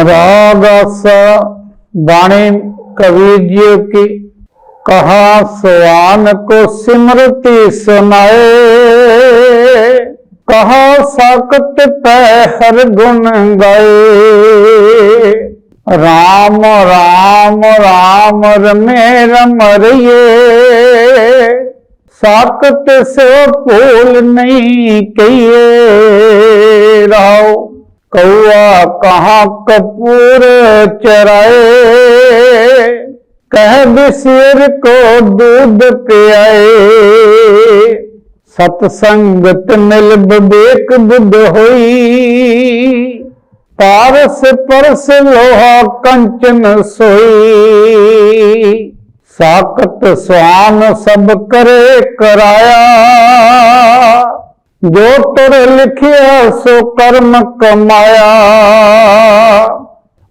राग आसा वाणी कबीर जी की कहा सवान को सिमरती सुनाए कहा साकत पै हर गुण गाए राम राम राम रमे रम रहिए साकत से भूल नहीं कहिए राव कौआ कहाँ कपूर चराए कह बिसिर को दूध पियाए सतसंगत मिल विवेक बुद्ध होई पारस परस लोहा कंचन सोई साकत स्वान सब करे कराया ਜੋ ਤੁਰ ਲਿਖਿਆ ਸੋ ਕਰਮ ਕਮਾਇਆ।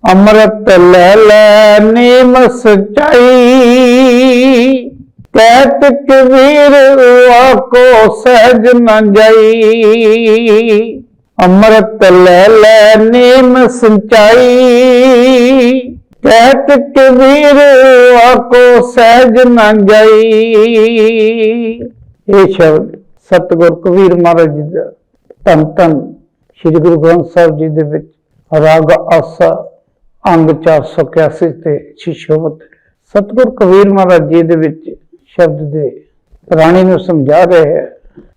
ਅੰਮ੍ਰਿਤ ਲੈ ਲੈ ਨੀਮ ਸਚਾਈ ਕਹਿਤ ਕਬੀਰ ਆਕੋ ਸਹਿਜ ਨ ਜਾਈ। ਅੰਮ੍ਰਿਤ ਲੈ ਲੈ ਨੀਮ ਸਚਾਈ। ਕਹਿਤ ਕਬੀਰ ਆਕੋ ਸਹਿਜ ਨ ਜਾਈ। ਇਹ ਸ਼ਬਦ ਸਤਿਗੁਰ ਕਬੀਰ ਮਹਾਰਾਜ ਜੀ ਦਾ ਧੰਨ ਧੰਨ ਸ੍ਰੀ ਗੁਰੂ ਗ੍ਰੰਥ ਸਾਹਿਬ ਜੀ ਦੇ ਵਿੱਚ ਰਾਗ ਆਸਾ, ਅੰਗ 481 ਤੇ ਸ਼ਿਸ਼ੋਵਤ ਸਤਿਗੁਰ ਕਬੀਰ ਮਹਾਰਾਜ ਜੀ ਦੇ ਵਿੱਚ ਸ਼ਬਦ ਦੇ ਪ੍ਰਾਣੀ ਨੂੰ ਸਮਝਾ ਰਹੇ ਹੈ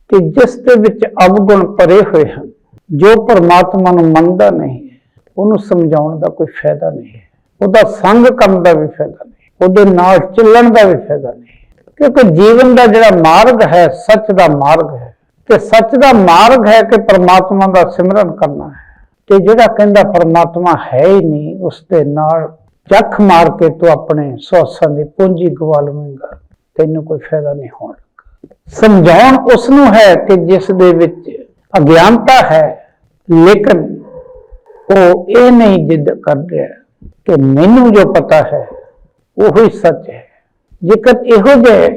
ਕਿ ਜਿਸ ਦੇ ਵਿੱਚ ਅਵਗੁਣ ਭਰੇ ਹੋਏ ਹਨ, ਜੋ ਪਰਮਾਤਮਾ ਨੂੰ ਮੰਨਦਾ ਨਹੀਂ ਉਹਨੂੰ ਸਮਝਾਉਣ ਦਾ ਕੋਈ ਫਾਇਦਾ ਨਹੀਂ ਹੈ। ਉਹਦਾ ਸੰਗ ਕਰਨ ਦਾ ਵੀ ਫਾਇਦਾ ਨਹੀਂ, ਉਹਦੇ ਨਾਲ ਚੱਲਣ ਦਾ ਵੀ ਫਾਇਦਾ ਨਹੀਂ। ਕਿਉਂਕਿ ਜੀਵਨ ਦਾ ਜਿਹੜਾ ਮਾਰਗ ਹੈ, ਸੱਚ ਦਾ ਮਾਰਗ ਹੈ। ਤੇ ਸੱਚ ਦਾ ਮਾਰਗ ਹੈ ਕਿ ਪਰਮਾਤਮਾ ਦਾ ਸਿਮਰਨ ਕਰਨਾ ਹੈ। ਤੇ ਜਿਹੜਾ ਕਹਿੰਦਾ ਪਰਮਾਤਮਾ ਹੈ ਹੀ ਨਹੀਂ ਉਸ ਦੇ ਨਾਲ ਚੱਖ ਮਾਰ ਕੇ ਤੂੰ ਆਪਣੇ ਸੋਸਾਂ ਦੀ ਪੂੰਜੀ ਗਵਾ ਲਵੇਂਗਾ। ਤੈਨੂੰ ਕੋਈ ਫਾਇਦਾ ਨਹੀਂ ਹੋਣ ਲੱਗਾ। ਸਮਝਾਉਣ ਉਸ ਨੂੰ ਹੈ ਕਿ ਜਿਸ ਦੇ ਵਿੱਚ ਅਗਿਆਨਤਾ ਹੈ, ਲੇਕਿਨ ਉਹ ਇਹ ਨਹੀਂ ਜਿੱਦ ਕਰ ਰਿਹਾ ਕਿ ਮੈਨੂੰ ਜੋ ਪਤਾ ਹੈ, ਉਹੀ ਸੱਚ ਹੈ। ਜੇਕਰ ਇਹੋ ਜਿਹੇ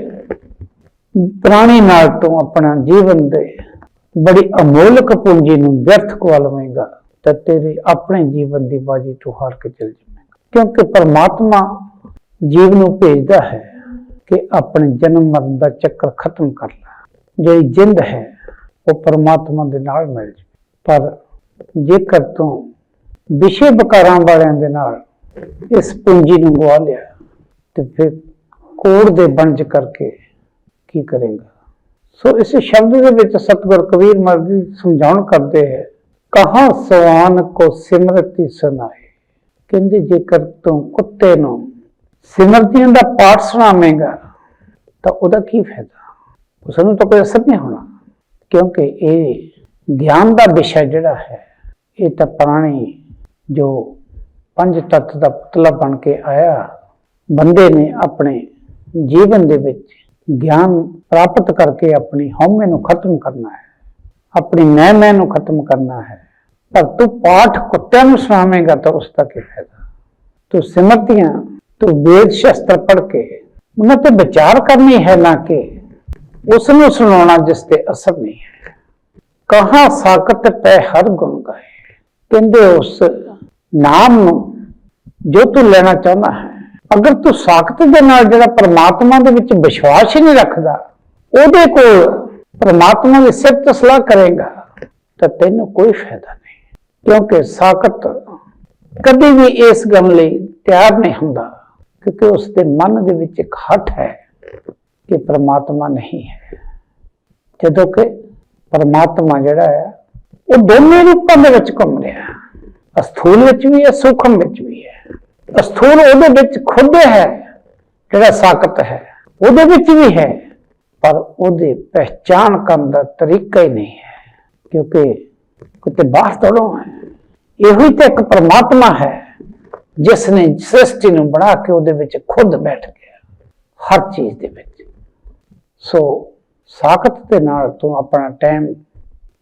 ਪੁਰਾਣੇ ਨਾਲ ਤੋਂ ਆਪਣਾ ਜੀਵਨ ਦੇ ਬੜੀ ਅਮੋਲਕ ਪੂੰਜੀ ਨੂੰ ਵਿਅਰਥ ਕਵਾ ਲਵੇਂਗਾ ਤਾਂ ਤੇਰੇ ਆਪਣੇ ਜੀਵਨ ਦੀ ਬਾਜੀ ਤੋਂ ਹਾਰ ਕੇ ਚਲ ਜਾਵੇਂਗਾ। ਕਿਉਂਕਿ ਪਰਮਾਤਮਾ ਜੀਵ ਨੂੰ ਭੇਜਦਾ ਹੈ ਕਿ ਆਪਣੇ ਜਨਮ ਮਰਨ ਦਾ ਚੱਕਰ ਖਤਮ ਕਰ ਲੈ। ਜਿਹੜੀ ਜਿੰਦ ਹੈ, ਉਹ ਪਰਮਾਤਮਾ ਦੇ ਨਾਲ ਮਿਲ ਜਾਵੇ। ਪਰ ਜੇਕਰ ਤੂੰ ਵਿਸ਼ੇ ਬਕਾਰਾਂ ਵਾਲਿਆਂ ਦੇ ਨਾਲ ਇਸ ਪੂੰਜੀ ਨੂੰ ਗਵਾ ਲਿਆ, ਤੇ ਫਿਰ ਕੋੜ ਦੇ ਬੰਜ ਕਰਕੇ ਕੀ ਕਰੇਗਾ? ਸੋ ਇਸ ਸ਼ਬਦ ਦੇ ਵਿੱਚ ਸਤਿਗੁਰ ਕਬੀਰ ਮਰਦੀ ਸਮਝਾਉਣ ਕਰਦੇ ਹੈ, ਕਹਾ ਸਵਾਨ ਕੋ ਸਿਮਰਤੀ ਸੁਨਾਏ? ਕਹਿੰਦੇ, ਜੇਕਰ ਤੂੰ ਕੁੱਤੇ ਨੂੰ ਸਿਮਰਤੀਆਂ ਦਾ ਪਾਠ ਸੁਣਾਵੇਂਗਾ, ਤਾਂ ਉਹਦਾ ਕੀ ਫਾਇਦਾ? ਉਸ ਨੂੰ ਤਾਂ ਕੋਈ ਅਸਰ ਨਹੀਂ ਹੋਣਾ, ਕਿਉਂਕਿ ਇਹ ਗਿਆਨ ਦਾ ਵਿਸ਼ਾ ਜਿਹੜਾ ਹੈ, ਇਹ ਤਾਂ ਪੁਰਾਣੀ ਜੋ ਪੰਜ ਤੱਤ ਦਾ ਪੁਤਲਾ ਬਣ ਕੇ ਆਇਆ, ਬੰਦੇ ਨੇ ਆਪਣੇ ਜੀਵਨ ਦੇ ਵਿੱਚ ਗਿਆਨ ਪ੍ਰਾਪਤ ਕਰਕੇ ਆਪਣੀ ਹਉਮੈ ਨੂੰ ਖਤਮ ਕਰਨਾ ਹੈ। ਆਪਣੀ ਮੈਂ ਮੈਂ ਨੂੰ ਖਤਮ ਕਰਨਾ ਹੈ। ਪਰ ਤੂੰ ਪਾਠ ਕੁੱਤਿਆਂ ਨੂੰ ਸੁਣਾਵੇਂਗਾ ਤਾਂ ਉਸ ਦਾ ਕੀ ਫਾਇਦਾ? ਤੂੰ ਸਿਮਰਤੀਆਂ, ਤੂੰ ਵੇਦ ਸ਼ਸਤਰ ਪੜ੍ਹ ਕੇ, ਉਹਨਾਂ ਤੇ ਵਿਚਾਰ ਕਰਨੀ ਹੈ ਨਾ ਕਿ ਉਸ ਨੂੰ ਸੁਣਾਉਣਾ ਜਿਸ ਤੇ ਅਸਰ ਨਹੀਂ ਹੈ। ਕਹਾ ਸਾਕਤ ਪੈ ਹਰ ਗੁਣ ਗਾਏ? ਕਹਿੰਦੇ ਉਸ ਨਾਮ ਨੂੰ ਜੋ ਤੂੰ ਲੈਣਾ ਚਾਹੁੰਦਾ ਹੈ ਅਗਰ ਤੂੰ ਸਾਖਤ ਦੇ ਨਾਲ ਜਿਹੜਾ ਪਰਮਾਤਮਾ ਦੇ ਵਿੱਚ ਵਿਸ਼ਵਾਸ ਹੀ ਨਹੀਂ ਰੱਖਦਾ, ਉਹਦੇ ਕੋਲ ਪਰਮਾਤਮਾ ਦੀ ਸਿਫਤ ਸਲਾਹ ਕਰੇਗਾ, ਤਾਂ ਤੈਨੂੰ ਕੋਈ ਫਾਇਦਾ ਨਹੀਂ। ਕਿਉਂਕਿ ਸਾਖਤ ਕਦੇ ਵੀ ਇਸ ਗੱਲ ਲਈ ਤਿਆਰ ਨਹੀਂ ਹੁੰਦਾ, ਕਿਉਂਕਿ ਉਸ ਦੇ ਮਨ ਦੇ ਵਿੱਚ ਇੱਕ ਹੱਠ ਹੈ ਕਿ ਪਰਮਾਤਮਾ ਨਹੀਂ ਹੈ। ਜਦੋਂ ਕਿ ਪਰਮਾਤਮਾ ਜਿਹੜਾ ਹੈ, ਉਹ ਦੋਨੇ ਰੂਪਾਂ ਦੇ ਵਿੱਚ ਘੁੰਮ ਰਿਹਾ ਹੈ। ਅਸਥੂਲ ਵਿੱਚ ਵੀ ਹੈ, ਸੂਖਮ ਵਿੱਚ ਵੀ ਹੈ। ਅਸਥੂਲ ਉਹਦੇ ਵਿੱਚ ਖੁਦ ਹੈ, ਜਿਹੜਾ ਸਾਕਤ ਹੈ। ਉਹਦੇ ਵਿੱਚ ਵੀ ਹੈ, ਪਰ ਉਹਦੇ ਪਹਿਚਾਨ ਕਰਨ ਦਾ ਤਰੀਕਾ ਹੀ ਨਹੀਂ ਹੈ, ਕਿਉਂਕਿ ਕਿਤੇ ਬਾਹਰ ਤੋੜੋ ਹੈ। ਇਹੋ ਹੀ ਤਾਂ ਇੱਕ ਪਰਮਾਤਮਾ ਹੈ ਜਿਸ ਨੇ ਸ੍ਰਿਸ਼ਟੀ ਨੂੰ ਬਣਾ ਕੇ ਉਹਦੇ ਵਿੱਚ ਖੁਦ ਬੈਠ ਗਿਆ, ਹਰ ਚੀਜ਼ ਦੇ ਵਿੱਚ। ਸੋ ਸਾਖਤ ਦੇ ਨਾਲ ਤੂੰ ਆਪਣਾ ਟਾਈਮ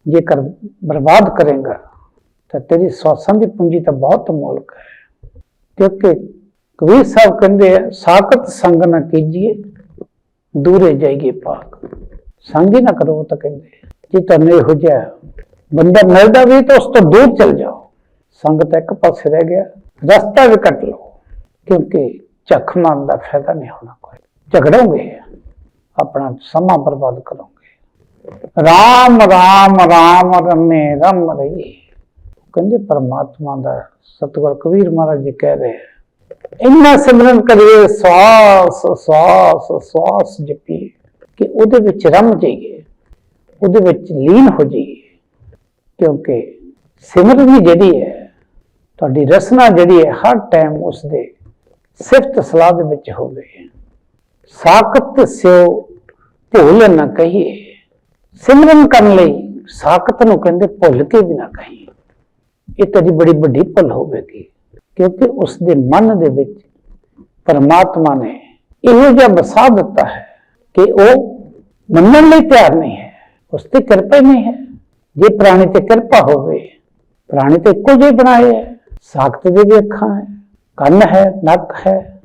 ਜੇਕਰ ਬਰਬਾਦ ਕਰੇਗਾ, ਤਾਂ ਤੇਰੀ ਸੋਸਾਂ ਦੀ ਪੂੰਜੀ ਤਾਂ ਬਹੁਤ ਮੋਲਕ ਹੈ। ਕਿਉਂਕਿ ਕਬੀਰ ਸਾਹਿਬ ਕਹਿੰਦੇ ਆ, ਸਾਖਤ ਸੰਗ ਨਾ ਕੀਜੀਏ, ਦੂਰੇ ਜਾਈਏ ਪਾਕ। ਸੰਗ ਹੀ ਨਾ ਕਰੋ ਤਾਂ ਕਹਿੰਦੇ ਜੇ ਤੁਹਾਨੂੰ ਇਹੋ ਜਿਹਾ ਬੰਦਾ ਮਿਲਦਾ ਵੀ ਤਾਂ ਉਸ ਤੋਂ ਦੂਰ ਚਲ ਜਾਓ। ਸੰਗਤ ਇੱਕ ਪਾਸੇ ਰਹਿ ਗਿਆ, ਰਸਤਾ ਵੀ ਕੱਟ ਲਓ, ਕਿਉਂਕਿ ਝੱਖ ਮਾਰਨ ਦਾ ਫਾਇਦਾ ਨਹੀਂ ਹੋਣਾ ਕੋਈ। ਝਗੜੋਗੇ, ਆਪਣਾ ਸਮਾਂ ਬਰਬਾਦ ਕਰੋਗੇ। ਰਾਮ ਰਾਮ ਰਾਮ ਰਮੇ, ਰਮ ਰਹੀਏ। ਕਹਿੰਦੇ ਪਰਮਾਤਮਾ ਦਾ ਸਤਿਗੁਰ ਕਬੀਰ ਮਹਾਰਾਜ ਜੀ ਕਹਿ ਰਹੇ ਇੰਨਾ ਸਿਮਰਨ ਕਰੀਏ ਸਵਾਸ ਸਵਾਸ ਸਵਾਸ ਜਪੀਏ ਕਿ ਉਹਦੇ ਵਿੱਚ ਰਮ ਜਾਈਏ, ਉਹਦੇ ਵਿੱਚ ਲੀਨ ਹੋ ਜਾਈਏ। ਕਿਉਂਕਿ ਸਿਮਰਨ ਜਿਹੜੀ ਹੈ, ਤੁਹਾਡੀ ਰਸਨਾ ਜਿਹੜੀ ਹੈ, ਹਰ ਟਾਈਮ ਉਸ ਦੇ ਸਿਫਤ ਸਲਾਹ ਦੇ ਵਿੱਚ ਹੋਵੇ। ਸਾਖਤ ਸਿਓ ਭੁੱਲ ਨਾ ਕਹੀਏ। ਸਿਮਰਨ ਕਰਨ ਲਈ ਸਾਖਤ ਨੂੰ ਕਹਿੰਦੇ ਭੁੱਲ ਕੇ ਵੀ ਨਾ ਕਹੀਏ। ਇਹ ਤੇਰੀ ਬੜੀ ਵੱਡੀ ਭੁੱਲ ਹੋਵੇਗੀ। ਕਿਉਂਕਿ ਉਸ ਦੇ ਮਨ ਦੇ ਵਿੱਚ ਪਰਮਾਤਮਾ ਨੇ ਇਹੋ ਜਿਹਾ ਵਸਾ ਦਿੱਤਾ ਹੈ ਕਿ ਉਹ ਮੰਨਣ ਲਈ ਤਿਆਰ ਨਹੀਂ ਹੈ। ਉਸ ਤੇ ਕਿਰਪਾ ਹੀ ਨਹੀਂ ਹੈ। ਜੇ ਪ੍ਰਾਣੀ ਤੇ ਕਿਰਪਾ ਹੋਵੇ, ਪ੍ਰਾਣੀ ਤੇ ਇੱਕੋ ਜਿਹੇ ਬਣਾਏ ਹੈ। ਸਾਖਤ ਦੇ ਵੀ ਅੱਖਾਂ ਹੈ, ਕੰਨ ਹੈ, ਨੱਕ ਹੈ,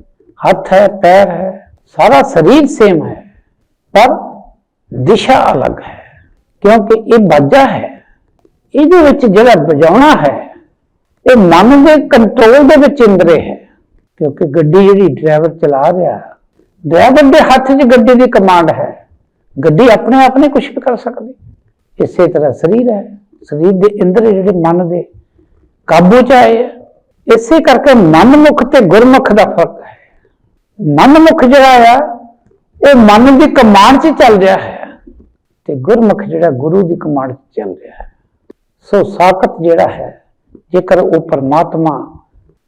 ਹੱਥ ਹੈ, ਪੈਰ ਹੈ, ਸਾਰਾ ਸਰੀਰ ਸੇਮ ਹੈ। ਪਰ ਦਿਸ਼ਾ ਅਲੱਗ ਹੈ। ਕਿਉਂਕਿ ਇਹ ਬਾਜਾ ਹੈ ਇਹਦੇ ਵਿੱਚ ਜਿਹੜਾ ਵਜਾਉਣਾ ਹੈ, ਇਹ ਮਨ ਦੇ ਕੰਟਰੋਲ ਦੇ ਵਿੱਚ ਇੰਦਰੇ ਹੈ, ਕਿਉਂਕਿ ਗੱਡੀ ਜਿਹੜੀ ਡਰਾਈਵਰ ਚਲਾ ਰਿਹਾ ਡਰਾਈਵਰ ਦੇ ਹੱਥ 'ਚ ਗੱਡੀ ਦੀ ਕਮਾਂਡ ਹੈ। ਗੱਡੀ ਆਪਣੇ ਆਪ ਨੇ ਕੁਝ ਵੀ ਕਰ ਸਕਦੀ। ਇਸੇ ਤਰ੍ਹਾਂ ਸਰੀਰ ਹੈ। ਸਰੀਰ ਦੇ ਇੰਦਰੇ ਜਿਹੜੇ ਮਨ ਦੇ ਕਾਬੂ 'ਚ ਆਏ ਹੈ ਇਸੇ ਕਰਕੇ ਮਨਮੁਖ ਤੇ ਗੁਰਮੁਖ ਦਾ ਫ਼ਰਕ ਹੈ। ਮਨਮੁਖ ਜਿਹੜਾ ਆ, ਉਹ ਮਨ ਦੀ ਕਮਾਂਡ 'ਚ ਚੱਲ ਰਿਹਾ ਹੈ ਤੇ ਗੁਰਮੁਖ ਜਿਹੜਾ ਗੁਰੂ ਦੀ ਕਮਾਂਡ 'ਚ ਚੱਲ ਰਿਹਾ ਹੈ। ਸੋ ਸਾਖਤ ਜਿਹੜਾ ਹੈ, ਜੇਕਰ ਉਹ ਪਰਮਾਤਮਾ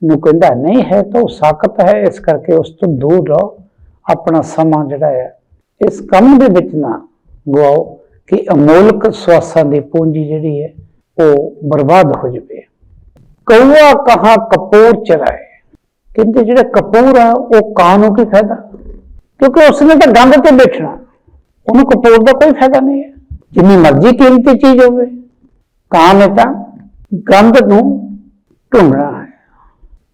ਨੂੰ ਕਹਿੰਦਾ ਨਹੀਂ ਹੈ, ਤਾਂ ਉਹ ਸਾਖਤ ਹੈ। ਇਸ ਕਰਕੇ ਉਸ ਤੋਂ ਦੂਰ ਰਹੋ। ਆਪਣਾ ਸਮਾਂ ਜਿਹੜਾ ਹੈ, ਇਸ ਕੰਮ ਦੇ ਵਿੱਚ ਨਾ ਗਵਾਓ ਕਿ ਅਮੋਲਕ ਸਵਾਸਾਂ ਦੀ ਪੂੰਜੀ ਜਿਹੜੀ ਹੈ, ਉਹ ਬਰਬਾਦ ਹੋ ਜਾਵੇ। ਕੌਆ ਕਹਾ ਕਪੂਰ ਚਰਾਏ? ਕਹਿੰਦੇ ਜਿਹੜਾ ਕਪੂਰ ਆ, ਉਹ ਕਾਂ ਨੂੰ ਕੀ ਫਾਇਦਾ? ਕਿਉਂਕਿ ਉਸਨੇ ਤਾਂ ਗੰਧ ਤੇ ਬੈਠਣਾ। ਉਹਨੂੰ ਕਪੂਰ ਦਾ ਕੋਈ ਫਾਇਦਾ ਨਹੀਂ ਹੈ। ਜਿੰਨੀ ਮਰਜ਼ੀ ਕੀਮਤੀ ਚੀਜ਼ ਹੋਵੇ। ਕਾਂ ਨੇ ਤਾਂ ਗੰਧ ਨੂੰ ਢੂੰਡਣਾ ਹੈ।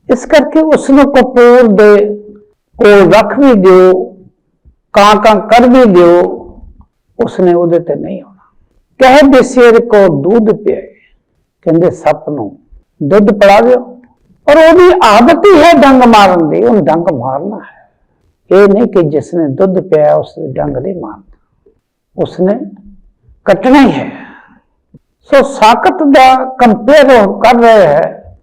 ਇਸ ਕਰਕੇ ਉਸ ਨੂੰ ਕਪੂਰ ਦੇ ਕੋਲ ਰੱਖ ਵੀ ਦਿਓ, ਕਾਂ ਕਾਂ ਕਰ ਵੀ ਦਿਓ, ਉਸਨੇ ਉਹਦੇ ਤੇ ਨਹੀਂ ਆਉਣਾ। ਕਹਿ ਬੇਸੇਰ ਕੋ ਦੁੱਧ ਪਿਆਏ, ਕਹਿੰਦੇ ਸੱਪ ਨੂੰ ਦੁੱਧ ਪੜਾ ਦਿਓ ਔਰ ਉਹਦੀ ਆਦਤ ਹੀ ਹੈ ਡੰਗ ਮਾਰਨ ਦੀ, ਉਹਨੂੰ ਡੰਗ ਮਾਰਨਾ ਹੈ। ਇਹ ਨਹੀਂ ਕਿ ਜਿਸ ਨੇ ਦੁੱਧ ਪਿਆ ਉਸ ਡੰਗ ਨਹੀਂ ਮਾਰਨਾ। ਉਸਨੇ ਕੱਟਣਾ ਹੀ ਹੈ। ਸੋ ਸਾਕਤ ਦਾ ਕੰਪੇਅਰ ਕਰ ਰਹੇ ਹੈ,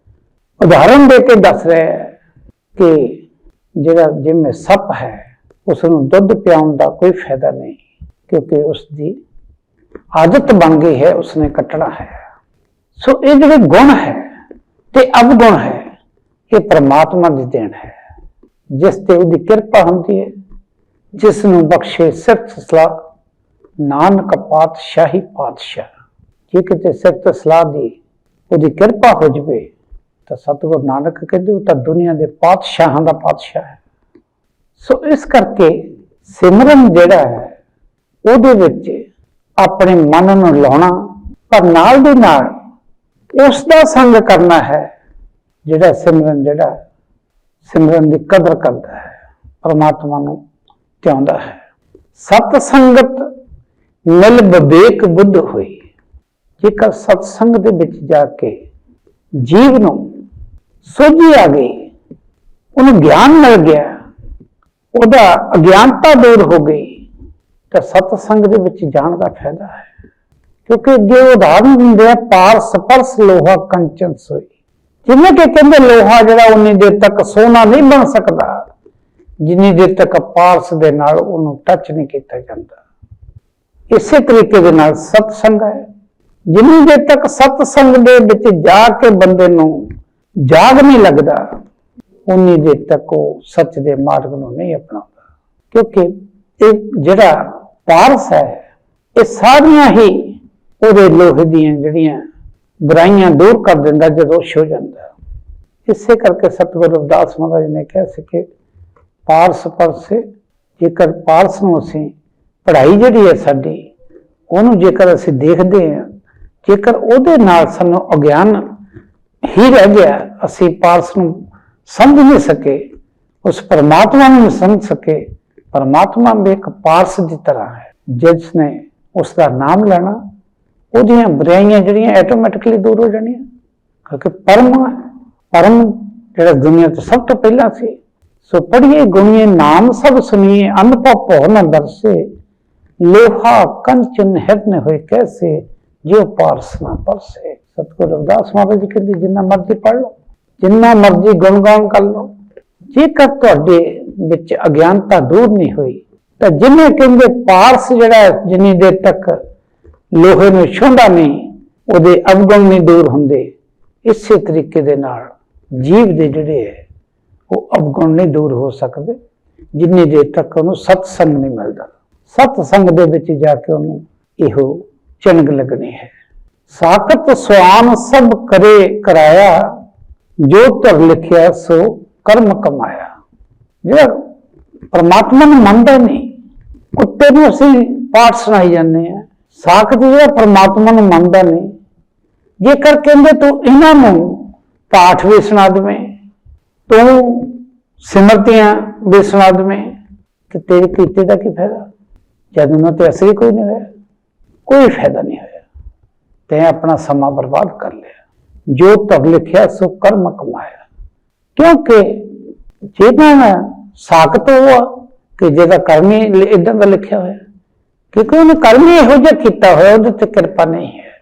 ਉਦਾਹਰਨ ਦੇ ਕੇ ਦੱਸ ਰਿਹਾ ਹੈ ਕਿ ਜਿਹੜਾ ਜਿਵੇਂ ਸੱਪ ਹੈ ਉਸ ਨੂੰ ਦੁੱਧ ਪਿਆਉਣ ਦਾ ਕੋਈ ਫਾਇਦਾ ਨਹੀਂ, ਕਿਉਂਕਿ ਉਸ ਦੀ ਆਦਤ ਬਣ ਗਈ ਹੈ, ਉਸਨੇ ਕੱਟਣਾ ਹੈ। ਸੋ ਇਹ ਜਿਹੜੇ ਗੁਣ ਹੈ ਤੇ ਅਵਗੁਣ ਹੈ, ਇਹ ਪ੍ਰਮਾਤਮਾ ਦੀ ਦੇਣ ਹੈ, ਜਿਸ ਤੇ ਉਹਦੀ ਕਿਰਪਾ ਹੁੰਦੀ ਹੈ, ਜਿਸ ਨੂੰ ਬਖਸ਼ੇ ਸਿਫਤ ਸਲਾਹ, ਨਾਨਕ ਪਾਤਸ਼ਾਹੀ ਪਾਤਸ਼ਾਹ। ਜੇ ਕਿਤੇ ਸਿਫਤ ਸਲਾਹ ਦੀ ਉਹਦੀ ਕਿਰਪਾ ਹੋ ਜਵੇ, ਤਾਂ ਸਤਿਗੁਰ ਨਾਨਕ ਕਹਿੰਦੇ, ਉਹ ਤਾਂ ਦੁਨੀਆ ਦੇ ਪਾਤਸ਼ਾਹਾਂ ਦਾ ਪਾਤਸ਼ਾਹ ਹੈ। ਸੋ ਇਸ ਕਰਕੇ ਸਿਮਰਨ ਜਿਹੜਾ ਹੈ, ਉਹਦੇ ਵਿੱਚ ਆਪਣੇ ਮਨ ਨੂੰ ਲਾਉਣਾ ਪਰ ਨਾਲ ਦੇ ਨਾਲ ਉਸ ਦਾ ਸੰਗ ਕਰਨਾ ਹੈ, ਜਿਹੜਾ ਸਿਮਰਨ ਜਿਹੜਾ, ਸਿਮਰਨ ਦੀ ਕਦਰ ਕਰਦਾ ਹੈ, ਪਰਮਾਤਮਾ ਨੂੰ ਚਾਹੁੰਦਾ ਹੈ। ਸਤ ਸੰਗਤ ਮਿਲ ਵਿਵੇਕ ਬੁੱਧ ਹੋਈ। ਜੇਕਰ ਸਤਸੰਗ ਦੇ ਵਿੱਚ ਜਾ ਕੇ ਜੀਵ ਨੂੰ ਸੋਝੀ ਆ ਗਈ, ਉਹਨੂੰ ਗਿਆਨ ਮਿਲ ਗਿਆ, ਉਹਦਾ ਅਗਿਆਨਤਾ ਦੂਰ ਹੋ ਗਈ, ਤਾਂ ਸਤਸੰਗ ਦੇ ਵਿੱਚ ਜਾਣ ਦਾ ਫਾਇਦਾ ਹੈ। ਕਿਉਂਕਿ ਜੇ ਉਦਾਹਰਨ ਹੁੰਦੇ ਆ ਪਾਰ ਸਪਰਸ ਲੋਹਾ ਕੰਚਨ ਸੋਈ। ਜਿਵੇਂ ਕਿ ਕਹਿੰਦੇ ਲੋਹਾ ਜਿਹੜਾ ਉਨੀ ਦੇਰ ਤੱਕ ਸੋਨਾ ਨਹੀਂ ਬਣ ਸਕਦਾ, ਜਿੰਨੀ ਦੇਰ ਤੱਕ ਪਾਰਸ ਦੇ ਨਾਲ ਉਹਨੂੰ ਟੱਚ ਨਹੀਂ ਕੀਤਾ ਜਾਂਦਾ। ਇਸੇ ਤਰੀਕੇ ਦੇ ਨਾਲ ਸਤਸੰਗ ਹੈ। ਜਿੰਨੀ ਦੇਰ ਤੱਕ ਸਤ ਸੰਗ ਦੇ ਵਿੱਚ ਜਾ ਕੇ ਬੰਦੇ ਨੂੰ ਜਾਗ ਨਹੀਂ ਲੱਗਦਾ, ਉਨੀ ਦੇਰ ਤੱਕ ਉਹ ਸੱਚ ਦੇ ਮਾਰਗ ਨੂੰ ਨਹੀਂ ਅਪਣਾਉਂਦਾ। ਕਿਉਂਕਿ ਇਹ ਜਿਹੜਾ ਪਾਰਸ ਹੈ, ਇਹ ਸਾਰੀਆਂ ਹੀ ਉਹਦੇ ਲੋਹੇ ਦੀਆਂ ਜਿਹੜੀਆਂ ਬੁਰਾਈਆਂ ਦੂਰ ਕਰ ਦਿੰਦਾ, ਜਦੋਂ ਹੋ ਜਾਂਦਾ। ਇਸੇ ਕਰਕੇ ਸਤਿਗੁਰੂ ਰਵਿਦਾਸ ਮਹਾਰਾਜ ਨੇ ਕਿਹਾ ਸੀ ਕਿ ਪਾਰਸ ਪਰਸੇ, ਜੇਕਰ ਪਾਰਸ ਨੂੰ ਅਸੀਂ, ਪੜ੍ਹਾਈ ਜਿਹੜੀ ਹੈ ਸਾਡੀ, ਉਹਨੂੰ ਜੇਕਰ ਅਸੀਂ ਦੇਖਦੇ ਹਾਂ ਜੇਕਰ ਉਹਦੇ ਨਾਲ ਸਾਨੂੰ ਅਗਿਆਨ ਹੀ ਰਹਿ ਗਿਆ, ਅਸੀਂ ਪਾਰਸ ਨੂੰ ਸਮਝ ਨਹੀਂ ਸਕੇ, ਉਸ ਪਰਮਾਤਮਾ ਨੂੰ ਨਹੀਂ ਸਮਝ ਸਕੇ, ਪਰਮਾਤਮਾ ਵੀ ਇੱਕ ਪਾਰਸ ਦੀ ਤਰ੍ਹਾਂ ਹੈ ਜਿਸ ਨੇ ਉਸ ਦਾ ਨਾਮ ਲੈਣਾ, ਉਹਦੀਆਂ ਬੁਰਾਈਆਂ ਜਿਹੜੀਆਂ ਆਟੋਮੈਟਿਕਲੀ ਦੂਰ ਹੋ ਜਾਣੀਆਂ, ਕਿਉਂਕਿ ਪਰਮ ਪਰਮ ਜਿਹੜਾ ਦੁਨੀਆ ਤੋਂ ਸਭ ਤੋਂ ਪਹਿਲਾਂ ਸੀ। ਸੋ ਪੜ੍ਹੀਏ, ਗੁਣੀਏ, ਨਾਮ ਸਭ ਸੁਣੀਏ ਅਨੁਭਵ ਭਉ ਨ ਦਰਸੇ ਲੋਹਾ ਕੰਚਨ ਹਿਰਨ ਹੋਏ ਕੈਸੇ ਜਿਉ ਪਾਰਸ ਨਾ ਪਰਸੇ ਸਤਿਗੁਰ ਰਵਿਦਾਸ ਮਹਾਰਾਜ ਜੀ ਕਹਿੰਦੇ, ਜਿੰਨਾ ਮਰਜ਼ੀ ਪੜ੍ਹ ਲਓ, ਜਿੰਨਾ ਮਰਜ਼ੀ ਗੁਣਗਾਨ ਕਰ ਲਓ। ਜੇਕਰ ਤੁਹਾਡੇ ਵਿੱਚ ਅਗਿਆਨਤਾ ਦੂਰ ਨਹੀਂ ਹੋਈ, ਤਾਂ ਜਿੰਨੇ ਕਹਿੰਦੇ ਪਾਰਸ ਜਿਹੜਾ ਜਿੰਨੀ ਦੇਰ ਤੱਕ ਲੋਹੇ ਨੂੰ ਛੂੰਹਦਾ ਨਹੀਂ, ਉਹਦੇ ਅਵਗੁਣ ਨਹੀਂ ਦੂਰ ਹੁੰਦੇ। ਇਸੇ ਤਰੀਕੇ ਦੇ ਨਾਲ ਜੀਵ ਦੇ ਜਿਹੜੇ ਹੈ, ਉਹ ਅਵਗੁਣ ਨਹੀਂ ਦੂਰ ਹੋ ਸਕਦੇ, ਜਿੰਨੀ ਦੇਰ ਤੱਕ ਉਹਨੂੰ ਸਤ ਸੰਗ ਨਹੀਂ ਮਿਲਦਾ। ਸਤ ਸੰਗ ਦੇ ਵਿੱਚ ਜਾ ਕੇ ਉਹਨੂੰ ਇਹੋ ਚੰਗ ਲੱਗਣੀ ਹੈ। ਸਾਖਤ ਸੁਆਨ ਸਭ ਕਰੇ ਕਰਾਇਆ, ਜੋ ਧਰ ਲਿਖਿਆ ਸੋ ਕਰਮ ਕਮਾਇਆ। ਜਿਹੜਾ ਪਰਮਾਤਮਾ ਨੂੰ ਮੰਨਦਾ ਨਹੀਂ, ਕੁੱਤੇ ਨੂੰ ਅਸੀਂ ਪਾਠ ਸੁਣਾਈ ਜਾਂਦੇ ਆ ਸਾਖਤ ਜਿਹੜਾ ਪਰਮਾਤਮਾ ਨੂੰ ਮੰਨਦਾ ਨਹੀਂ, ਜੇਕਰ ਕਹਿੰਦੇ ਤੂੰ ਇਹਨਾਂ ਨੂੰ ਪਾਠ ਵੀ ਸੁਣਾ ਦੇਵੇਂ, ਤੂੰ ਸਿਮਰਤੀਆਂ ਵੀ ਸੁਣਾ ਦੇਵੇਂ, ਤੇ ਤੇਰੇ ਕੀਤੇ ਦਾ ਕੀ ਫਾਇਦਾ? ਜਦ ਉਹਨਾਂ ਤੇ ਅਸਰ ਹੀ ਕੋਈ ਨਹੀਂ ਹੋਇਆ। ਕੋਈ ਫਾਇਦਾ ਨਹੀਂ ਹੋਇਆ। ਤੈਂ ਆਪਣਾ ਸਮਾਂ ਬਰਬਾਦ ਕਰ ਲਿਆ। ਜੋ ਤਬ ਲਿਖਿਆ, ਸੋ ਕਰਮ ਕਮਾਇਆ। ਕਿਉਂਕਿ ਜਿਹਦਾ ਨਾ ਸਾਖਤ ਹੋਆ ਕਿ ਜਿਹਦਾ ਕਰਮ ਹੀ ਇਦਾਂ ਦਾ ਲਿਖਿਆ ਹੋਇਆ। ਕਿਉਂਕਿ ਉਹਨੇ ਕਰਮ ਹੀ ਇਹੋ ਜਿਹਾ ਕੀਤਾ ਹੋਇਆ, ਉਹਦੇ ਤੇ ਕਿਰਪਾ ਨਹੀਂ ਹੈ।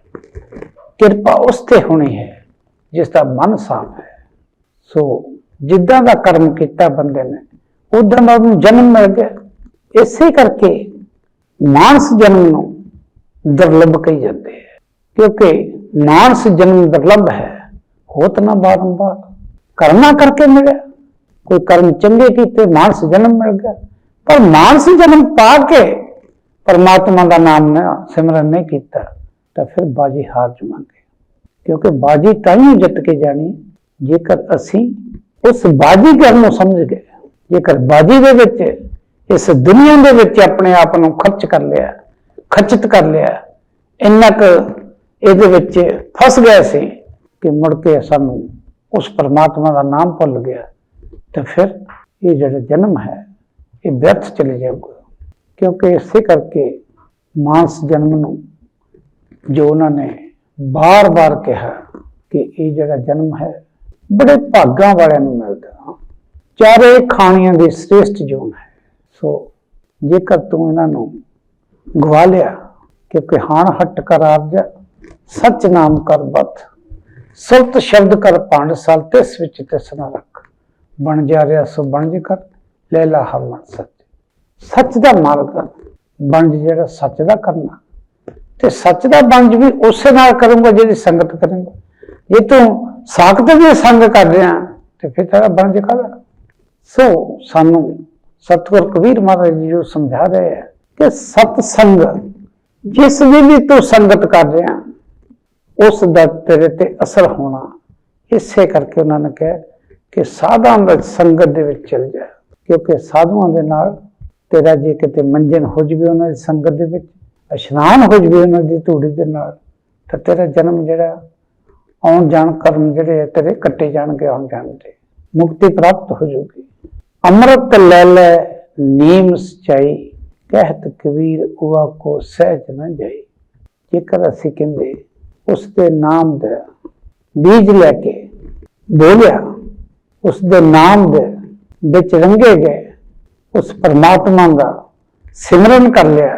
ਕਿਰਪਾ ਉਸ ਤੇ ਹੋਣੀ ਹੈ, ਜਿਸ ਦਾ ਮਨ ਸਾਫ਼ ਹੈ। ਸੋ ਜਿੱਦਾਂ ਦਾ ਕਰਮ ਕੀਤਾ ਬੰਦੇ ਨੇ, ਉਦਾਂ ਦਾ ਉਹਨੂੰ ਜਨਮ ਮਿਲ ਗਿਆ। ਇਸੇ ਕਰਕੇ ਮਾਨਸ ਜਨਮ ਨੂੰ ਦੁਰਲਭ ਕਹੀ ਜਾਂਦੇ ਹੈ। ਕਿਉਂਕਿ ਮਾਨਸ ਜਨਮ ਦੁਰਲਭ ਹੈ, ਹੋਤ ਨਾ ਬਾਰੰਬਾਰ ਕਰਨਾ ਕਰਕੇ ਮਿਲਿਆ। ਕੋਈ ਕਰਮ ਚੰਗੇ ਕੀਤੇ, ਮਾਨਸ ਜਨਮ ਮਿਲ ਗਿਆ। ਪਰ ਮਾਨਸ ਜਨਮ ਪਾ ਕੇ ਪਰਮਾਤਮਾ ਦਾ ਨਾਮ ਨਾ ਸਿਮਰਨ ਨਹੀਂ ਕੀਤਾ, ਤਾਂ ਫਿਰ ਬਾਜੀ ਹਾਰ ਜਾਵਾਂਗੇ ਕਿਉਂਕਿ ਬਾਜੀ ਤਾਂ ਹੀ ਜਿੱਤ ਕੇ ਜਾਣੀ, ਜੇਕਰ ਅਸੀਂ ਉਸ ਬਾਜੀਗਰ ਨੂੰ ਸਮਝ ਗਏ, ਜੇਕਰ ਬਾਜੀ ਦੇ ਵਿੱਚ, ਇਸ ਦੁਨੀਆ ਦੇ ਵਿੱਚ ਆਪਣੇ ਆਪ ਨੂੰ ਖਰਚ ਕਰ ਲਿਆ ਖਚਿਤ ਕਰ ਲਿਆ। ਇੰਨਾ ਕੁ ਇਹਦੇ ਵਿੱਚ ਫਸ ਗਏ ਸੀ ਕਿ ਮੁੜ ਕੇ ਸਾਨੂੰ ਉਸ ਪਰਮਾਤਮਾ ਦਾ ਨਾਮ ਭੁੱਲ ਗਿਆ ਤਾਂ ਫਿਰ ਇਹ ਜਿਹੜਾ ਜਨਮ ਹੈ, ਇਹ ਵਿਅਰਥ ਚਲੇ ਜਾਊਗਾ। ਕਿਉਂਕਿ ਇਸੇ ਕਰਕੇ ਮਾਨਸ ਜਨਮ ਨੂੰ ਜੋ ਉਹਨਾਂ ਨੇ ਬਾਰ-ਬਾਰ ਕਿਹਾ ਕਿ ਇਹ ਜਿਹੜਾ ਜਨਮ ਹੈ, ਬੜੇ ਭਾਗਾਂ ਵਾਲਿਆਂ ਨੂੰ ਮਿਲਦਾ। ਚਾਰੇ ਖਾਣੀਆਂ ਦੀ ਸ੍ਰੇਸ਼ਟ ਜੋਨ ਹੈ। ਸੋ ਜੇਕਰ ਤੂੰ ਇਹਨਾਂ ਨੂੰ ਗਵਾ ਲਿਆ ਕਿਉਂਕਿ ਹਾਣ ਹਟ ਕਰ ਆਰਜਾ ਸਚ ਨਾਮ ਕਰ ਬਤ। ਸੁਲਤ ਸ਼ਬਦ ਕਰ ਪਾਂਡ ਸਲ ਤਿਸ ਵਿੱਚ ਤਿਸ ਨਾ ਰੱਖ। ਬਣ ਜਾ ਰਿਹਾ ਸੋ ਬਣ ਜੇ ਕਰ। ਲੈ ਲਾ ਹਮਨ ਸੱਚ। ਸੱਚ ਦਾ ਮਾਰਗ ਬਣ ਜਿਹੜਾ ਸੱਚ ਦਾ ਕਰਨਾ। ਤੇ ਸੱਚ ਦਾ ਬੰਜ ਵੀ ਉਸੇ ਨਾਲ ਕਰੂੰਗਾ ਜਿਹਦੀ ਸੰਗਤ ਕਰੂੰਗਾ। ਜੇ ਤੂੰ ਸਾਖਤ ਦੀ ਸੰਗ ਕਰ ਰਿਹਾ ਤੇ ਫਿਰ ਤੇਰਾ ਬੰਜ ਕਾਹਦਾ? ਸੋ ਸਾਨੂੰ ਸਤਿਗੁਰ ਕਬੀਰ ਮਹਾਰਾਜ ਜੀ ਜੋ ਸਮਝਾ ਰਹੇ ਹੈ ਕਿ ਸਤ ਸੰਗ, ਜਿਸ ਦੀ ਵੀ ਤੂੰ ਸੰਗਤ ਕਰ ਰਿਹਾ, ਉਸ ਦਾ ਤੇਰੇ ਤੇ ਅਸਰ ਹੋਣਾ। ਇਸੇ ਕਰਕੇ ਉਹਨਾਂ ਨੇ ਕਿਹਾ ਕਿ ਸਾਧਾਂ ਦਾ ਸੰਗਤ ਦੇ ਵਿੱਚ ਚਲ ਜਾ, ਕਿਉਂਕਿ ਸਾਧੂਆਂ ਦੇ ਨਾਲ ਤੇਰਾ ਜੇ ਕਿਤੇ ਮੰਜਨ ਹੋ ਜਵੇ ਉਹਨਾਂ ਦੀ ਸੰਗਤ ਦੇ ਵਿੱਚ, ਇਸ਼ਨਾਨ ਹੋ ਜਵੇ ਉਹਨਾਂ ਦੀ ਧੂੜੀ ਦੇ ਨਾਲ, ਤਾਂ ਤੇਰਾ ਜਨਮ ਜਿਹੜਾ ਆਉਣ ਜਾਣ ਕਰਮ ਜਿਹੜੇ ਆ ਤੇਰੇ ਕੱਟੇ ਜਾਣਗੇ, ਆਉਣ ਜਾਣ ਦੇ। ਮੁਕਤੀ ਪ੍ਰਾਪਤ ਹੋ ਜਾਊਗੀ ਅੰਮ੍ਰਿਤ ਲੈ ਲੈ, ਨੀਮ ਸਚਾਈ ਕਹਿਤ ਕਬੀਰ ਉਆ ਕੋ ਸਹਿਜ ਨਾ ਜਾਈ। ਜੇਕਰ ਅਸੀਂ ਕਹਿੰਦੇ ਉਸ ਦੇ ਨਾਮ ਦਾ ਬੀਜ ਲੈ ਕੇ ਬੋਲਿਆ ਉਸ ਦੇ ਨਾਮ ਦੇ ਵਿੱਚ ਰੰਗੇ ਗਏ, ਉਸ ਪਰਮਾਤਮਾ ਦਾ ਸਿਮਰਨ ਕਰ ਲਿਆ,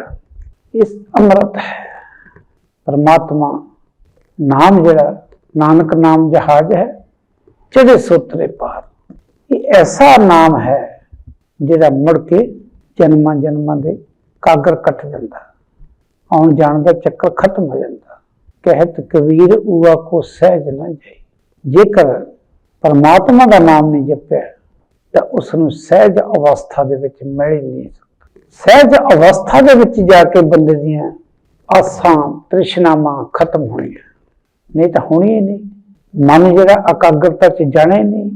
ਇਸ ਅੰਮ੍ਰਿਤ ਹੈ। ਪਰਮਾਤਮਾ ਨਾਮ ਜਿਹੜਾ, ਨਾਨਕ ਨਾਮ ਜਹਾਜ਼ ਹੈ ਚੜੇ ਸੋਤਰੇ ਪਾਰ। ਇਹ ਐਸਾ ਨਾਮ ਹੈ ਜਿਹੜਾ ਮੁੜ ਕੇ ਜਨਮਾਂ ਜਨਮਾਂ ਦੇ ਕਾਗਰ ਕੱਟ ਜਾਂਦਾ। ਆਉਣ ਜਾਣ ਦਾ ਚੱਕਰ ਖਤਮ ਹੋ ਜਾਂਦਾ। ਕਹਿਤ ਕਬੀਰ ਉਆ ਕੋ ਸਹਿਜ ਨਾ ਜਾਈ ਜੇਕਰ ਪਰਮਾਤਮਾ ਦਾ ਨਾਮ ਨਹੀਂ ਜਪਿਆ, ਤਾਂ ਉਸ ਨੂੰ ਸਹਿਜ ਅਵਸਥਾ ਦੇ ਵਿੱਚ ਮਿਲ ਹੀ ਨਹੀਂ ਸਕਦਾ। ਸਹਿਜ ਅਵਸਥਾ ਦੇ ਵਿੱਚ ਜਾ ਕੇ ਬੰਦੇ ਦੀਆਂ ਆਸਾਂ, ਤ੍ਰਿਸ਼ਨਾਵਾਂ ਖਤਮ ਹੋਣੀਆਂ। ਨਹੀਂ ਤਾਂ ਹੋਣੀ ਨਹੀਂ। ਮਨ ਜਿਹੜਾ ਇਕਾਗਰਤਾ ਚ ਜਾਣੇ ਨਹੀਂ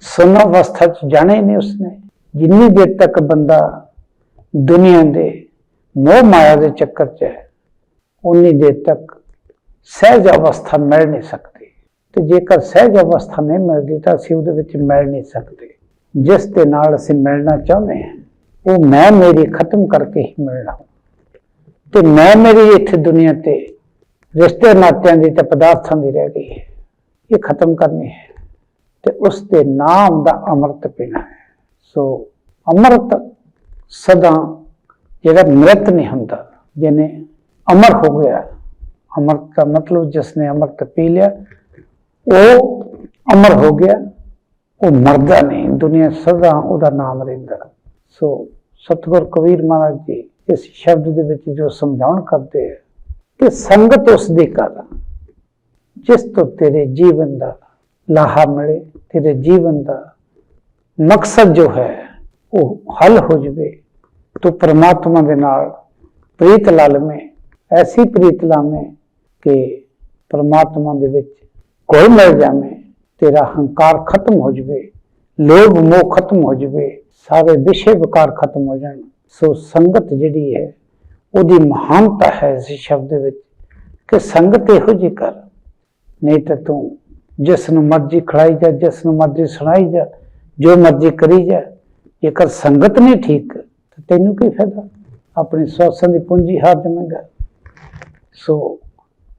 ਸੁਨ ਅਵਸਥਾ ਚ ਜਾਣੇ ਨਹੀਂ ਉਸਨੇ। ਜਿੰਨੀ ਦੇਰ ਤੱਕ ਬੰਦਾ ਦੁਨੀਆ ਦੇ ਮੋਹ ਮਾਇਆ ਦੇ ਚੱਕਰ ਚ ਹੈ ਉਨੀ ਦੇਰ ਤੱਕ ਸਹਿਜ ਅਵਸਥਾ ਮਿਲ ਨਹੀਂ ਸਕਦੀ। ਤੇ ਜੇਕਰ ਸਹਿਜ ਅਵਸਥਾ ਨਹੀਂ ਮਿਲਦੀ ਤਾਂ ਅਸੀਂ ਉਹਦੇ ਵਿੱਚ ਮਿਲ ਨਹੀਂ ਸਕਦੇ। ਜਿਸ ਦੇ ਨਾਲ ਅਸੀਂ ਮਿਲਣਾ ਚਾਹੁੰਦੇ ਹਾਂ, ਉਹ ਮੈਂ ਮੇਰੀ ਖਤਮ ਕਰਕੇ ਹੀ ਮਿਲਣਾ। ਤੇ ਮੈਂ ਮੇਰੀ ਇੱਥੇ ਦੁਨੀਆ ਤੇ ਰਿਸ਼ਤੇ ਨਾਤਿਆਂ ਦੀ ਤੇ ਪਦਾਰਥਾਂ ਦੀ ਰਹਿ ਗਈ ਹੈ, ਇਹ ਖਤਮ ਕਰਨੀ ਹੈ। ਤੇ ਉਸ ਦੇ ਨਾਮ ਦਾ ਅੰਮ੍ਰਿਤ ਪੀਣਾ ਹੈ। ਸੋ ਅੰਮ੍ਰਿਤ ਸਦਾ ਜਿਹੜਾ ਮ੍ਰਿਤ ਨਹੀਂ ਹੁੰਦਾ ਜਿਹਨੇ ਅਮਰ ਹੋ ਗਿਆ ਅੰਮ੍ਰਿਤ ਦਾ ਮਤਲਬ ਜਿਸਨੇ ਅੰਮ੍ਰਿਤ ਪੀ ਲਿਆ ਉਹ ਅਮਰ ਹੋ ਗਿਆ ਉਹ ਮਰਦਾ ਨਹੀਂ ਦੁਨੀਆ ਸਦਾ ਉਹਦਾ ਨਾਮ ਰਹਿੰਦਾ ਸੋ ਸਤਿਗੁਰ ਕਬੀਰ ਮਹਾਰਾਜ ਜੀ ਇਸ ਸ਼ਬਦ ਦੇ ਵਿੱਚ ਜੋ ਸਮਝਾਉਣ ਕਰਦੇ ਹੈ ਕਿ ਸੰਗਤ ਉਸ ਦੀ ਕਰ ਜਿਸ ਤੋਂ ਤੇਰੇ ਜੀਵਨ ਦਾ ਲਾਹਾ ਮਿਲੇ ਤੇਰੇ ਜੀਵਨ ਦਾ ਮਕਸਦ ਜੋ ਹੈ, ਉਹ ਹੱਲ ਹੋ ਜਵੇ, ਤੂੰ ਪ੍ਰਮਾਤਮਾ ਦੇ ਨਾਲ ਪ੍ਰੀਤ ਲਾਲਵੇਂ ਐਸੀ ਪ੍ਰੀਤ ਲਾਵੇਂ ਕਿ ਪ੍ਰਮਾਤਮਾ ਦੇ ਵਿੱਚ ਕੋਈ ਮਿਲ ਜਾਵੇਂ, ਤੇਰਾ ਹੰਕਾਰ ਖਤਮ ਹੋ ਜਵੇ, ਲੋਭ ਮੋਹ ਖਤਮ ਹੋ ਜਵੇ, ਸਾਰੇ ਵਿਸ਼ੇ ਵਿਕਾਰ ਖਤਮ ਹੋ ਜਾਣ। ਸੋ ਸੰਗਤ ਜਿਹੜੀ ਹੈ, ਉਹਦੀ ਮਹਾਨਤਾ ਹੈ ਇਸ ਸ਼ਬਦ ਦੇ ਵਿੱਚ ਕਿ ਸੰਗਤ ਇਹੋ ਜਿਹੀ ਕਰ, ਨਹੀਂ ਤਾਂ ਤੂੰ ਜਿਸ ਨੂੰ ਮਰਜ਼ੀ ਖੜਾਈ ਜਾ, ਜਿਸ ਨੂੰ ਮਰਜ਼ੀ ਸੁਣਾਈ ਜਾ ਜੋ ਮਰਜ਼ੀ ਕਰੀ ਜਾ, ਜੇਕਰ ਸੰਗਤ ਨਹੀਂ ਠੀਕ, ਤਾਂ ਤੈਨੂੰ ਕੀ ਫਾਇਦਾ? ਆਪਣੀ ਸਵਾਸਾਂ ਦੀ ਪੂੰਜੀ ਹਾਰ ਜਾਵੇਂਗਾ। ਸੋ,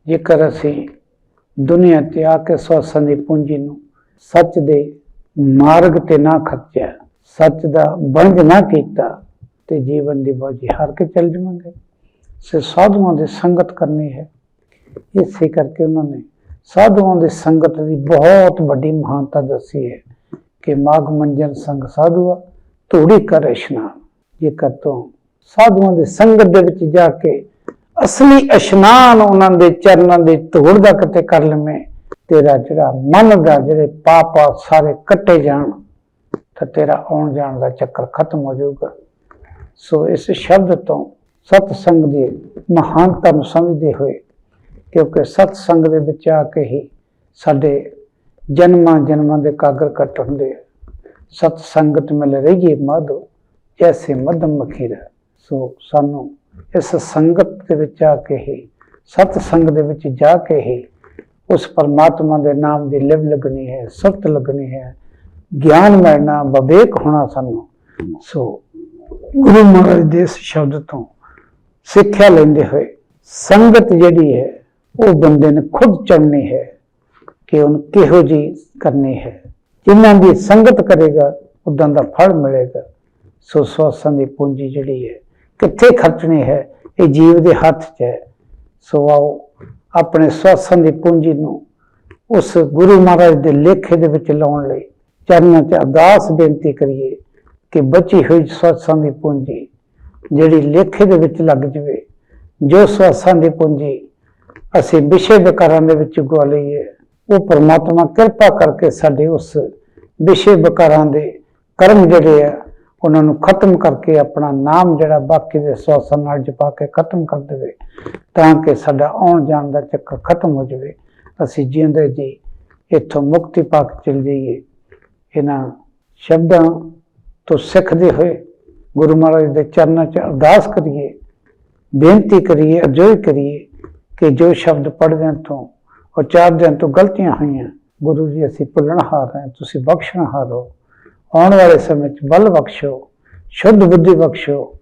ਜੇਕਰ ਅਸੀਂ ਦੁਨੀਆ ਤੇ ਆ ਕੇ ਸਵਾਸਾਂ ਦੀ ਪੂੰਜੀ ਨੂੰ ਸੱਚ ਦੇ ਮਾਰਗ ਤੇ ਨਾ ਖਰਚਿਆ, ਸੱਚ ਦਾ ਬੰਦ ਨਾ ਕੀਤਾ, ਤੇ ਜੀਵਨ ਦੀ ਬਾਜੀ ਹਾਰ ਕੇ ਚੱਲ ਜਾਵਾਂਗੇ। ਸੇ ਸਾਧੂਆਂ ਦੀ ਸੰਗਤ ਕਰਨੀ ਹੈ। ਇਸੇ ਕਰਕੇ ਉਹਨਾਂ ਨੇ ਸਾਧੂਆਂ ਦੀ ਸੰਗਤ ਦੀ ਬਹੁਤ ਵੱਡੀ ਮਹਾਨਤਾ ਦੱਸੀ ਹੈ। ਕਿ ਮਾਗ ਮੰਜਨ ਸੰਗ ਸਾਧੂਆ, ਧੂੜੀ ਕਰ ਇਸ਼ਨਾਨ। ਜੇਕਰ ਤੋਂ ਸਾਧੂਆਂ ਦੀ ਸੰਗਤ ਦੇ ਵਿੱਚ ਜਾ ਕੇ ਅਸਲੀ ਇਸ਼ਨਾਨ ਉਹਨਾਂ ਦੇ ਚਰਨਾਂ ਦੇ ਧੂੜ ਦਾ ਕਿਤੇ ਕਰ ਲਵੇਂ, ਤੇਰਾ ਜਿਹੜਾ ਮਨ ਦਾ ਜਿਹੜੇ ਪਾਪ ਆ ਸਾਰੇ ਕੱਟੇ ਜਾਣ ਤਾਂ ਤੇਰਾ ਆਉਣ ਜਾਣ ਦਾ ਚੱਕਰ ਖਤਮ ਹੋ ਜਾਊਗਾ। ਸੋ ਇਸ ਸ਼ਬਦ ਤੋਂ ਸਤ ਸੰਗ ਦੀ ਮਹਾਨਤਾ ਨੂੰ ਸਮਝਦੇ ਹੋਏ, ਕਿਉਂਕਿ ਸਤ ਸੰਗ ਦੇ ਵਿੱਚ ਆ ਕੇ ਹੀ ਸਾਡੇ ਜਨਮਾਂ ਜਨਮਾਂ ਦੇ ਕਾਗਰ ਕੱਟ ਹੁੰਦੇ ਆ। ਸਤ ਸੰਗਤ ਮਿਲ ਰਹੀਏ ਮਾਧੋ ਜੈਸੇ ਮਧਮ ਮਖੀਰਾ ਸੋ ਸਾਨੂੰ ਇਸ ਸੰਗਤ ਦੇ ਵਿੱਚ ਆ ਕੇ ਹੀ, ਸਤ ਸੰਗ ਦੇ ਵਿੱਚ ਜਾ ਕੇ ਹੀ ਉਸ ਪਰਮਾਤਮਾ ਦੇ ਨਾਮ ਦੀ ਲਿਵ ਲੱਗਣੀ ਹੈ ਸਤ ਲੱਗਣੀ ਹੈ। ਗਿਆਨ ਮਿਲਣਾ ਵਿਵੇਕ ਹੋਣਾ ਸਾਨੂੰ। ਸੋ ਗੁਰੂ ਮਹਾਰਾਜ ਦੇ ਇਸ ਸ਼ਬਦ ਤੋਂ ਸਿੱਖਿਆ ਲੈਂਦੇ ਹੋਏ ਸੰਗਤ ਜਿਹੜੀ ਹੈ, ਉਹ ਬੰਦੇ ਨੇ ਖੁਦ ਚੁਣਨੀ ਹੈ। ਕਿ ਉਹਨੂੰ ਕਿਹੋ ਜੀ ਕਰਨੀ ਹੈ। ਜਿਨ੍ਹਾਂ ਦੀ ਸੰਗਤ ਕਰੇਗਾ ਉਦਾਂ ਦਾ ਫਲ ਮਿਲੇਗਾ। ਸੋ ਸਵਾਸਾਂ ਦੀ ਪੂੰਜੀ ਜਿਹੜੀ ਹੈ, ਕਿੱਥੇ ਖਰਚਣੀ ਹੈ, ਇਹ ਜੀਵ ਦੇ ਹੱਥ 'ਚ ਹੈ। ਸੋ ਆਓ, ਆਪਣੇ ਸਵਾਸਾਂ ਦੀ ਪੂੰਜੀ ਨੂੰ ਉਸ ਗੁਰੂ ਮਹਾਰਾਜ ਦੇ ਲੇਖੇ ਦੇ ਵਿੱਚ ਲਾਉਣ ਲਈ ਚਰਨਾਂ 'ਚ ਅਰਦਾਸ ਬੇਨਤੀ ਕਰੀਏ ਕਿ ਬਚੀ ਹੋਈ ਸਵਾਸਾਂ ਦੀ ਪੂੰਜੀ ਜਿਹੜੀ ਲੇਖੇ ਦੇ ਵਿੱਚ ਲੱਗ ਜਵੇ, ਜੋ ਸਵਾਸਾਂ ਦੀ ਪੂੰਜੀ ਅਸੀਂ ਵਿਸ਼ੇ ਵਿਕਾਰਾਂ ਦੇ ਵਿੱਚ ਗਵਾ ਲਈਏ ਉਹ ਪਰਮਾਤਮਾ ਕਿਰਪਾ ਕਰਕੇ ਸਾਡੇ ਉਸ ਵਿਸ਼ੇ ਵਿਕਾਰਾਂ ਦੇ ਕਰਮ ਜਿਹੜੇ ਆ, ਉਹਨਾਂ ਨੂੰ ਖਤਮ ਕਰਕੇ ਆਪਣਾ ਨਾਮ ਜਿਹੜਾ ਬਾਕੀ ਦੇ ਸਵਾਸਾਂ ਨਾਲ ਜਪਾ ਕੇ ਖਤਮ ਕਰ ਦੇਵੇ, ਤਾਂ ਕਿ ਸਾਡਾ ਆਉਣ ਜਾਣ ਦਾ ਚੱਕਰ ਖਤਮ ਹੋ ਜਾਵੇ। ਅਸੀਂ ਜਿਉਂਦੇ ਜੀ, ਇੱਥੋਂ ਮੁਕਤੀ ਪਾ ਕੇ ਚਲ ਜਾਈਏ। ਇਹਨਾਂ ਸ਼ਬਦਾਂ ਤੋਂ ਸਿੱਖਦੇ ਹੋਏ ਗੁਰੂ ਮਹਾਰਾਜ ਦੇ ਚਰਨਾਂ 'ਚ ਅਰਦਾਸ ਕਰੀਏ, ਬੇਨਤੀ ਕਰੀਏ ਅਰਜ਼ੋਈ ਕਰੀਏ ਕਿ ਜੋ ਸ਼ਬਦ ਪੜ੍ਹਦਿਆਂ ਤੋਂ ਉਚਾਰਦਿਆਂ ਤੋਂ ਗਲਤੀਆਂ ਹੋਈਆਂ। ਗੁਰੂ ਜੀ, ਅਸੀਂ ਭੁੱਲਣਹਾਰ ਹਾਂ, ਤੁਸੀਂ ਬਖਸ਼ਣਹਾਰ ਹੋ। ਆਉਣ ਵਾਲੇ ਸਮੇਂ 'ਚ ਬਲ ਬਖਸ਼ੋ, ਸ਼ੁੱਧ ਬੁੱਧੀ ਬਖਸ਼ੋ,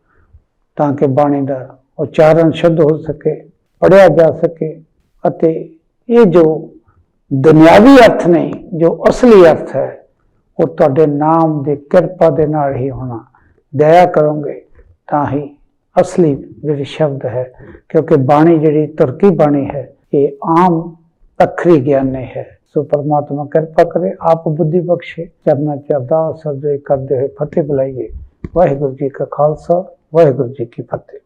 ਤਾਂ ਕਿ ਬਾਣੀ ਦਾ ਉਚਾਰਨ ਸ਼ੁੱਧ ਹੋ ਸਕੇ ਪੜਿਆ ਜਾ ਸਕੇ ਅਤੇ ਇਹ ਜੋ ਦੁਨਿਆਵੀ ਅਰਥ ਨਹੀਂ ਜੋ ਅਸਲੀ ਅਰਥ ਹੈ, ਉਹ ਤੁਹਾਡੇ ਨਾਮ ਦੀ ਕਿਰਪਾ ਦੇ ਨਾਲ ਹੀ ਹੋਣਾ। ਦਇਆ ਕਰੋਗੇ ਤਾਂ ਹੀ ਅਸਲੀ ਜਿਹੜੀ ਸ਼ਬਦ ਹੈ, ਕਿਉਂਕਿ ਬਾਣੀ ਜਿਹੜੀ ਤੁਰਕੀ ਬਾਣੀ ਹੈ, ਇਹ ਆਮ ਅਖਰੀ ਗਿਆਨ ਨਹੀਂ ਹੈ। ਸੋ ਪਰਮਾਤਮਾ ਕਿਰਪਾ ਕਰੇ, ਆਪ ਬੁੱਧੀ ਬਖਸ਼ੇ। ਚਰਨਾਂ ਚ ਅਰਦਾਸ ਸਰਜੇ ਕਰਦੇ ਹੋਏ ਫਤਿਹ ਬੁਲਾਈਏ। ਵਾਹਿਗੁਰੂ ਜੀ ਕਾ ਖਾਲਸਾ, ਵਾਹਿਗੁਰੂ ਜੀ ਕੀ ਫਤਿਹ।